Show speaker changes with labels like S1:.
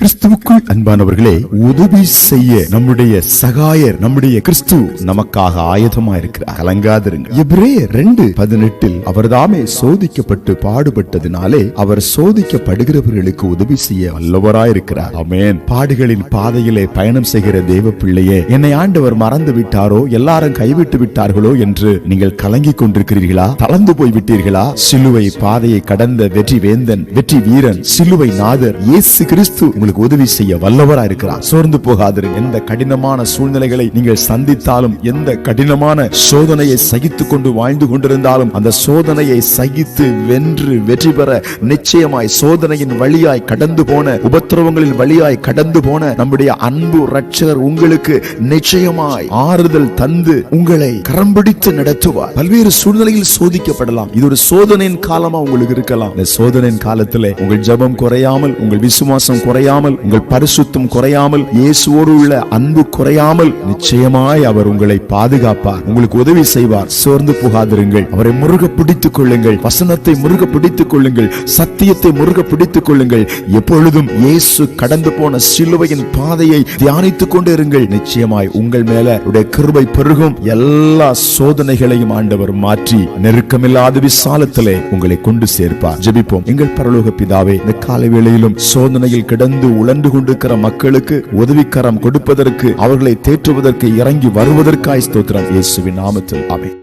S1: கிறிஸ்துவுக்குள் அன்பானவர்களே உதவி செய்ய நம்முடைய சகாயர் நம்முடைய கிறிஸ்து நமக்காக ஆயுதமா இருக்கிறார் கலங்காதிருங்க எபிரேயர் ரெண்டு பதினெட்டில் அவர்தாமே சோதிக்கப்பட்டு பாடுபட்டதினாலே அவர் சோதிக்கப்படுகிறவர்களுக்கு உதவி செய்ய வல்லவராயிருக்கிறார். அமேன் பாடுகளின் பாதையிலே பயணம் செய்கிற தேவ பிள்ளையே என்னை ஆண்டவர் மறந்து விட்டாரோ எல்லாரும் கைவிட்டு விட்டார்களோ என்று நீங்கள் கலங்கிக் கொண்டிருக்கிறீர்களா? தளர்ந்து போய் விட்டீர்களா? சிலுவை பாதையை கடந்த வெற்றி வேந்தன் வெற்றி வீரன் சிலுவை நாதர் இயேசு கிறிஸ்து உங்களுக்கு உதவி செய்ய வல்லவரா இருக்கிறார். சோர்ந்து போகாதிருங்க எந்த கடினமான சூழ்நிலைகளை நீங்கள் சந்தித்தாலும் எந்த கடினமான சோதனையை சகித்துக் கொண்டு வாழ்ந்து கொண்டிருந்தாலும் அந்த சோதனையை சகித்து வென்று வெற்றி பெற நிச்சயமாய் சோதனையின் வழியாய் கடந்து போன உபத்திரவங்களின் வழியாய் கடந்து போன நம்முடைய அன்பு ரட்சகர் உங்களுக்கு நிச்சயமாய் ஆறுதல் தந்து உங்களை கரம் பிடித்து நடத்துவார். பல்வேறு சூழ்நிலையில் சோதிக்கப்படலாம். இது ஒரு சோதனையின் காலமா உங்களுக்கு இருக்கலாம். இந்த சோதனையின் காலத்தில் உங்கள் ஜெபம் குறையாமல் உங்கள் விசுவாசம் குறையாமல் உங்கள் பரிசுத்தம் குறையாமல் இயேசுவோடு உள்ள அன்பு குறையாமல் நிச்சயமாய் அவர் உங்களை பாதுகாப்பார் உங்களுக்கு உதவி செய்வார். சோர்ந்து புகாதிருங்கள். அவரை முருக பிடித்துக் கொள்ளுங்கள். வசனத்தை முருக பிடித்துக் கொள்ளுங்கள். சத்தியத்தை முருக பிடித்துக் கொள்ளுங்கள். எப்பொழுதும் இயேசு கடந்து போன சிலுவையின் பாதையை தியானித்துக் கொண்டு இருங்கள் நிச்சயமாய் உங்கள் மேல உடைய கிருபை பெருகும். எல்லா சோதனைகளையும் ஆண்டவர் மாற்றி நெருக்கமில்லாத விசாலத்திலே உங்களை கொண்டு சேர்ப்பார். ஜெபிப்போம். எங்கள் பரலோக பிதாவே இந்த காலை வேளையிலும் சோதனையில் கிடந்து உழண்டு கொண்டிருக்கிற மக்களுக்கு உதவிக்கரம் கொடுப்பதற்கு அவர்களை தேற்றுவதற்கு இறங்கி வருவதற்காய் ஸ்தோத்திரம். இயேசுவின் நாமத்தில் ஆமென்.